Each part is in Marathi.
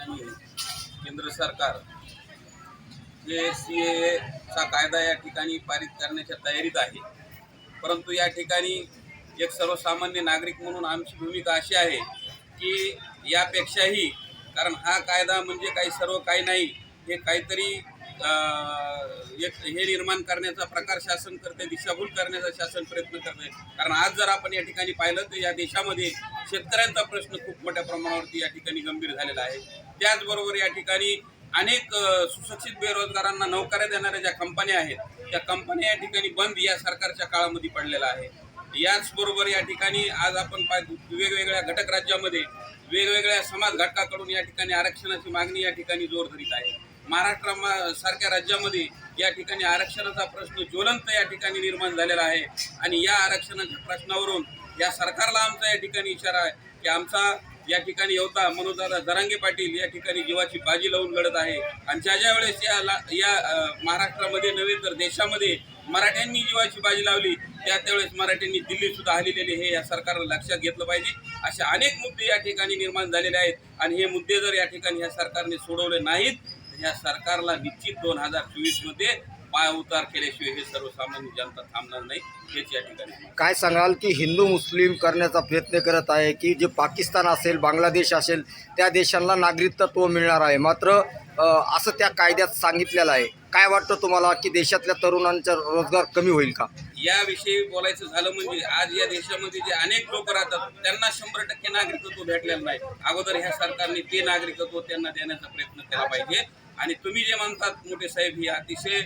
ठिकाणी केंद्र सरकार जे सी एचा कायदा या ठिकाणी पारित करण्याच्या तयारीत आहे. परंतु या ठिकाणी एक सर्वसामान्य नागरिक म्हणून आमची भूमिका अशी आहे की यापेक्षाही कारण हा कायदा म्हणजे काही सर्व काही नाही हे काहीतरी एक हे निर्माण करण्याचा प्रकार शासन करते दिशाभूल करण्याचा शासन प्रयत्न करते कारण आज जर आपण या ठिकाणी पाहिलं तर या देशामध्ये शेतकऱ्यांचा प्रश्न खूप मोठ्या प्रमाणावरती या ठिकाणी गंभीर झालेला आहे. त्याचबरोबर या ठिकाणी अनेक सुशिक्षित बेरोजगारांना नोकऱ्या देणाऱ्या ज्या कंपन्या आहेत त्या कंपन्या या ठिकाणी बंद या सरकारच्या काळामध्ये पडलेला आहे. याचबरोबर या ठिकाणी आज आपण पाय वेगवेगळ्या घटक राज्यामध्ये वेगवेगळ्या समाज घटकाकडून या ठिकाणी आरक्षणाची मागणी या ठिकाणी जोर धरीत आहे. महाराष्ट्र सारख्या राज्यामध्ये या ठिकाणी आरक्षणाचा प्रश्न ज्वलंत या ठिकाणी निर्माण झालेला आहे. आणि या आरक्षणाच्या प्रश्नावरून या सरकारला आमचा या ठिकाणी इशारा आहे की आमचा या ठिकाणी होता मनोजदादा जरांगे पाटील या ठिकाणी जीवाची बाजी लावून लढत आहे. आणि ज्या ज्या वेळेस या ला- या महाराष्ट्रामध्ये नव्हे तर देशामध्ये मराठ्यांनी जीवाची बाजी लावली त्या त्यावेळेस मराठ्यांनी दिल्ली सुद्धा हे या सरकारनं लक्षात घेतलं पाहिजे. असे अनेक मुद्दे या ठिकाणी निर्माण झालेले आहेत आणि हे मुद्दे जर या ठिकाणी या सरकारने सोडवले नाहीत तर या सरकारला निश्चित दोन हजार चोवीसमध्ये पाय उतार केल्याशिवाय हे सर्वसामान्य जनता थांबणार नाही हेच या ठिकाणी काय सांगाल की हिंदू मुस्लिम करण्याचा प्रयत्न करत आहे की जे पाकिस्तान असेल बांगलादेश असेल त्या देशांना नागरिकत्व मिळणार आहे. मात्र असं त्या कायद्यात सांगितलेलं आहे. काय वाटतं तुम्हाला की देशातल्या तरुणांचा रोजगार कमी होईल का? याविषयी बोलायचं झालं म्हणजे आज या देशामध्ये जे अनेक लोक राहतात त्यांना शंभर टक्के नागरिकत्व भेटलेलं नाही. अगोदर ह्या सरकारने ते नागरिकत्व त्यांना देण्याचा प्रयत्न केला पाहिजे. आणि तुम्ही जे म्हणतात मोठे साहेब ही अतिशय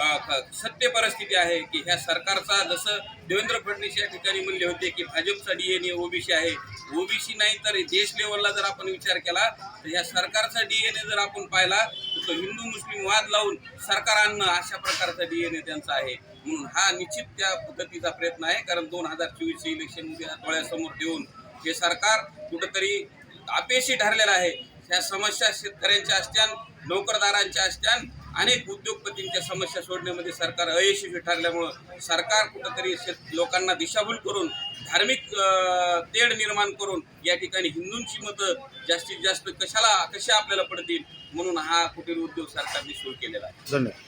सत्य परिस्थिती आहे की ह्या सरकारचा जसं देवेंद्र फडणवीस या ठिकाणी म्हणले होते की भाजपचा डीएनए ओबीसी आहे. ओबीसी नाही तर देश लेवलला जर आपण विचार केला तर ह्या सरकारचा डीएनए जर आपण पाहिला तर तो हिंदू मुस्लिम वाद लावून सरकार आणणं अशा प्रकारचा डीएनए त्यांचा आहे. म्हणून हा निश्चित त्या पद्धतीचा प्रयत्न आहे कारण दोन हजार चोवीस इलेक्शन डोळ्यासमोर ठेवून हे सरकार कुठंतरी अपयशी ठरलेलं आहे. ह्या समस्या शेतकऱ्यांच्या असत्यान नोकरदारांच्या असत्यान अनेक उद्योगपतींच्या समस्या सोडण्यामध्ये सरकार अयशस्वी ठरल्यामुळं सरकार कुठंतरी शेत लोकांना दिशाभूल करून धार्मिक तेढ निर्माण करून या ठिकाणी हिंदूंची मतं जास्तीत जास्त कशाला कशा आपल्याला पडतील म्हणून हा कुटीर उद्योग सरकारने सुरू केलेला आहे. धन्यवाद.